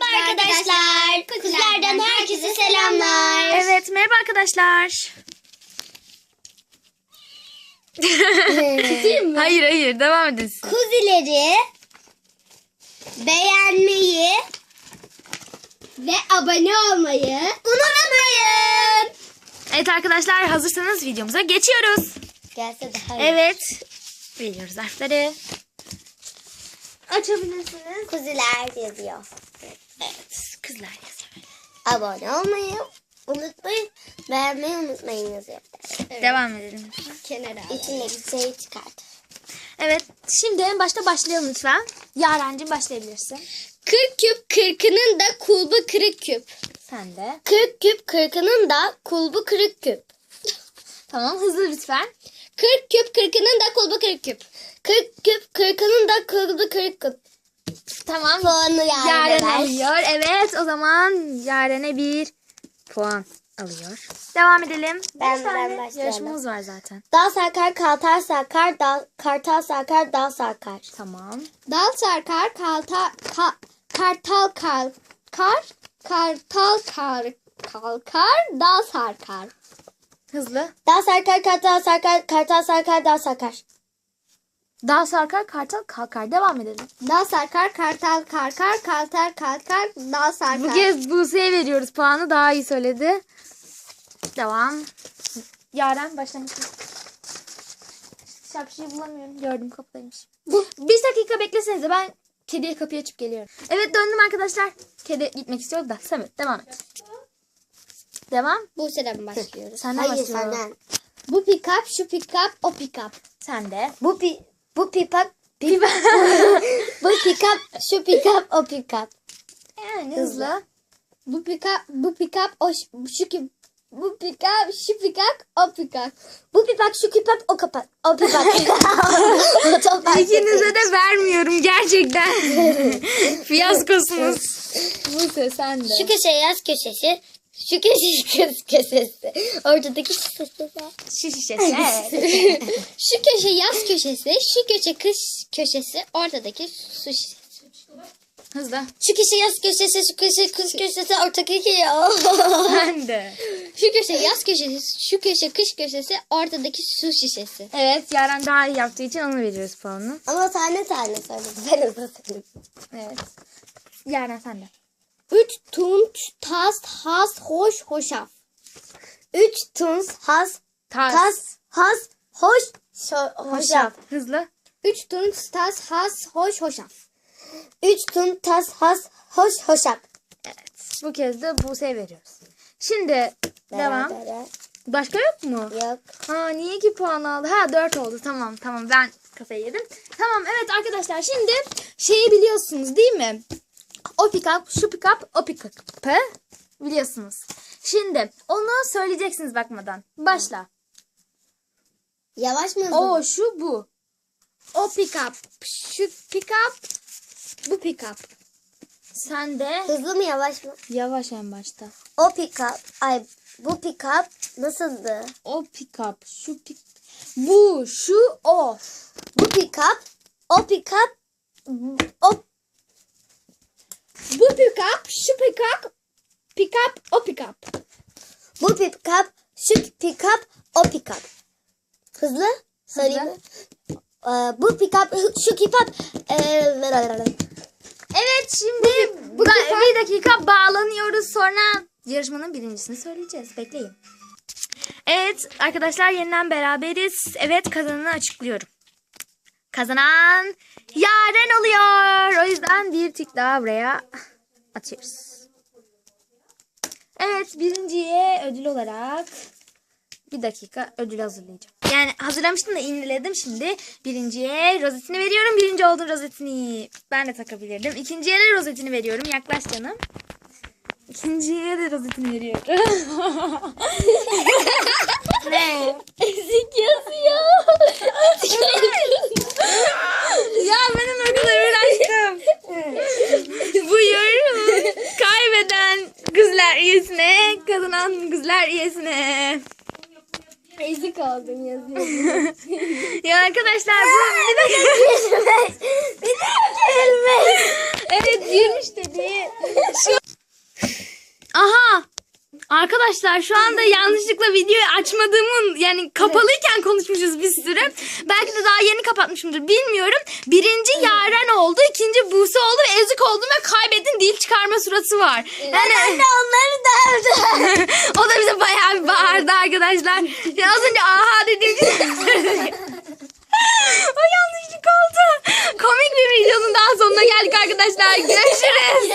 Merhaba arkadaşlar. Kuzulardan herkese selamlar. Evet merhaba arkadaşlar. Tutayım mı? hayır hayır devam edin. Kuzileri beğenmeyi ve abone olmayı unutmayın. Evet arkadaşlar hazırsanız videomuza geçiyoruz. Gelse daha iyi. Evet. Veriyoruz zarfları. Açabilirsiniz. Kuziler yazıyor. Evet. Abone olmayı unutmayın. Beğenmeyi unutmayın yazıyor. Devam edelim. Kenara. İçindeki şeyi çıkart. Evet şimdi en başta başlayalım lütfen. Yarencim başlayabilirsin. 40 küp kırkının da kulbu kırık küp. Sen de. 40 küp kırkının da kulbu kırık küp. Tamam hızlı lütfen. 40 küp kırkının da kulbu kırık küp. 40 küp kırkının da kulbu kırık küp. Tamam. Puanı Yaren alıyor. Evet o zaman Yaren'e bir puan alıyor. Devam edelim. Ben- Beş tane ben başlayalım. yarışmamız var zaten. Dal sarkar, kaltar sarkar, dal, kartal sarkar, dal sarkar. Tamam. Dal sarkar, kalta, ka, kartal kalkar, kartal kar, kalkar, dal sarkar. Hızlı. Dal sarkar, kartal sarkar, kartal sarkar, dal sarkar. Dağ sarkar, kartal kalkar. Devam edelim. Dal sarkar, kartal karkar, kaltar kalkar, dal sarkar. Bu kez Buse'ye veriyoruz puanı. Daha iyi söyledi. Devam. Yaren başlangıç. Şapşıyı bulamıyorum. Gördüm kapıdaymış. Bir dakika beklesenize ben kediye kapıyı açıp geliyorum. Evet döndüm arkadaşlar. Kedi gitmek istiyordu da. Samet devam et. Devam. Bu sırada başlıyoruz. Senden Hayır başlıyorum. senden. Bu pick up, şu pick up, o pick up. Sen de. Bu pi bu pick up, bu pick up, şu pick up, o pick up. Yani hızlı. Bu pick up, bu pick up, o şu ki bu pick up, şu pick up, o pick up. Bu pick up, şu pick up, o kapat. O pick up. İkinize de vermiyorum gerçekten. Fiyaskosunuz. Buse sen de. Şu köşe yaz köşesi, şu köşe köşesi. Ortadaki şu köşesi. Şu şişesi. Evet. Şu köşe yaz köşesi, şu köşe kış köşesi, ortadaki su şişesi. Hızlı. Şu köşe yaz köşesi, şu köşe kız köşesi, ortadaki ya. Sen de. Şu köşe yaz köşesi, şu köşe kış köşesi, ortadaki su şişesi. Evet Yaren daha iyi yaptığı için onu veriyoruz puanını. Ama tane tane söyledim. Ben hızlı söyledim. Evet. Yaren sen de. Üç tunç, tas, has, hoş, hoşaf. Üç tunç, has, Tas. tas, has, hoş, şo- hoşaf. Hızlı. Üç tunç, tas, has, hoş, hoşaf. Üç tunç, tas, has, hoş, hoşaf. Evet. Bu kez de Buse'ye veriyoruz. Şimdi devam. Başka yok mu? Yok. Ha niye ki puan aldı? Ha 4 oldu. Tamam tamam ben kafayı yedim. Tamam evet arkadaşlar şimdi şeyi biliyorsunuz değil mi? O pick up, şu pick up, o pick up'ı biliyorsunuz. Şimdi onu söyleyeceksiniz bakmadan. Başla. Yavaş mı O şu bu. O pick up, şu pick up, bu pick up. Sen de Hızlı mı yavaş mı? yavaş en başta. O pick up, ay bu pick up nasıldı? O pick up, şu pick bu, şu, o. Bu pick up, o pick up, o Bu pick up, şu pick up, o pick up. Bu pick up, şu pick up, o pick up. Hızlı mi? Ee, bu pick up, şu pick up. Ee, Evet şimdi bu da bir dakika bağlanıyoruz sonra yarışmanın birincisini söyleyeceğiz. Bekleyin. Evet arkadaşlar yeniden beraberiz. Evet kazananı açıklıyorum. Kazanan Yaren oluyor. O yüzden bir tik daha buraya atıyoruz. Evet birinciye ödül olarak bir dakika ödül hazırlayacağım. Yani hazırlamıştım da indiledim şimdi. Birinciye rozetini veriyorum. Birinci oldun rozetini. Ben de takabilirdim. İkinciye de rozetini veriyorum. Yaklaş canım. İkinciye de rozetini veriyorum. ne? Ezik yazıyor. Kazanan kızlar üyesine. Ezik oldum yazıyor. Ya arkadaşlar bu bir dakika. Bir de gelmez. Evet girmiş dedi. Aha. Arkadaşlar şu anda yanlışlıkla videoyu açmadığımın yani kapalıyken konuşmuşuz bir sürü. Belki de daha yeni kapatmışımdır bilmiyorum. Birinci Yaren oldu, ikinci Buse oldu Ezik oldum ve kaybedin dil çıkarma suratı var. Yani Ben de onları dövdüm. o da bize bayağı bir bağırdı arkadaşlar. Ya az önce aha dediğim o yanlışlık oldu. Komik bir videonun daha sonuna geldik arkadaşlar. Görüşürüz.